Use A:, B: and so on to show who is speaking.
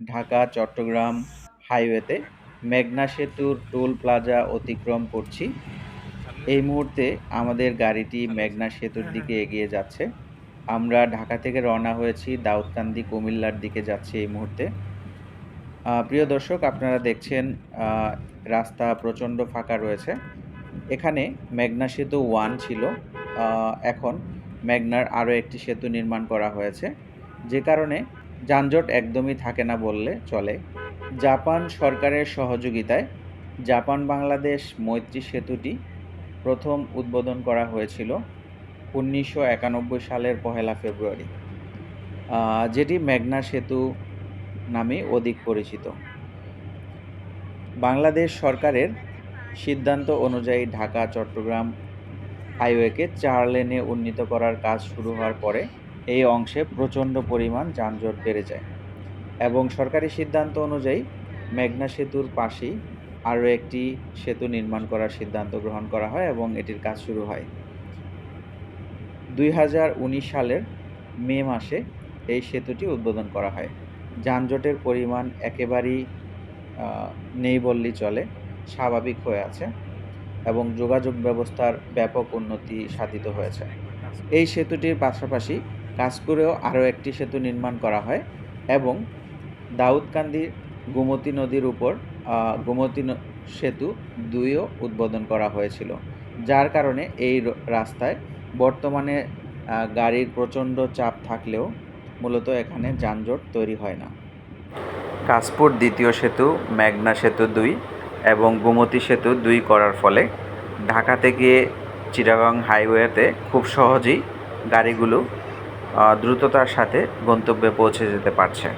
A: ঢাকা, চট্টগ্রাম হাইওয়েতে মেঘনা সেতুর টোল প্লাজা অতিক্রম করছি। এই মুহূর্তে আমাদের গাড়িটি মেঘনা সেতুর দিকে এগিয়ে যাচ্ছে। আমরা ঢাকা থেকে রওনা হয়েছি দাউদকান্দি কুমিল্লার দিকে যাচ্ছি এই মুহূর্তে। প্রিয় দর্শক, আপনারা দেখছেন রাস্তা প্রচণ্ড ফাঁকা রয়েছে। এখানে মেঘনা সেতু ওয়ান ছিল। এখন মেঘনার আরও একটি সেতু নির্মাণ করা হয়েছে। যে কারণে যানজট একদমই থাকে না বললে চলে। জাপান সরকারের সহযোগিতায় জাপান বাংলাদেশ মৈত্রী সেতুটি প্রথম উদ্বোধন করা হয়েছিল উনিশশো একানব্বই সালের পহেলা ফেব্রুয়ারি যেটি মেঘনা সেতু নামে অধিক পরিচিত। বাংলাদেশ সরকারের সিদ্ধান্ত অনুযায়ী ঢাকা চট্টগ্রাম হাইওয়েকে চার লেনে উন্নীত করার কাজ শুরু হওয়ার পরে এই অংশে প্রচণ্ড পরিমাণ যানজট বেড়ে যায় এবং সরকারি সিদ্ধান্ত অনুযায়ী মেঘনা সেতুর পাশেই আরও একটি সেতু নির্মাণ করার সিদ্ধান্ত গ্রহণ করা হয় এবং এটির কাজ শুরু হয়। দুই হাজার উনিশ সালের মে মাসে এই সেতুটি উদ্বোধন করা হয়। যানজটের পরিমাণ একেবারেই নেই বললেই চলে, স্বাভাবিক হয়ে আছে এবং যোগাযোগ ব্যবস্থার ব্যাপক উন্নতি সাধিত হয়েছে। এই সেতুটির পাশাপাশি কাশপুরেও আরও একটি সেতু নির্মাণ করা হয় এবং দাউদকান্দি গোমতী নদীর উপর গোমতী সেতু দুইও উদ্বোধন করা হয়েছিল, যার কারণে এই রাস্তায় বর্তমানে গাড়ির প্রচণ্ড চাপ থাকলেও মূলত এখানে যানজট তৈরি হয় না। কাশপুর দ্বিতীয় সেতু, মেঘনা সেতু দুই এবং গোমতী সেতু দুই করার ফলে ঢাকা থেকে চিটাগাং হাইওয়েতে খুব সহজেই গাড়িগুলো দ্রুততার সাথে গন্তব্যে পৌঁছে যেতে পারছে।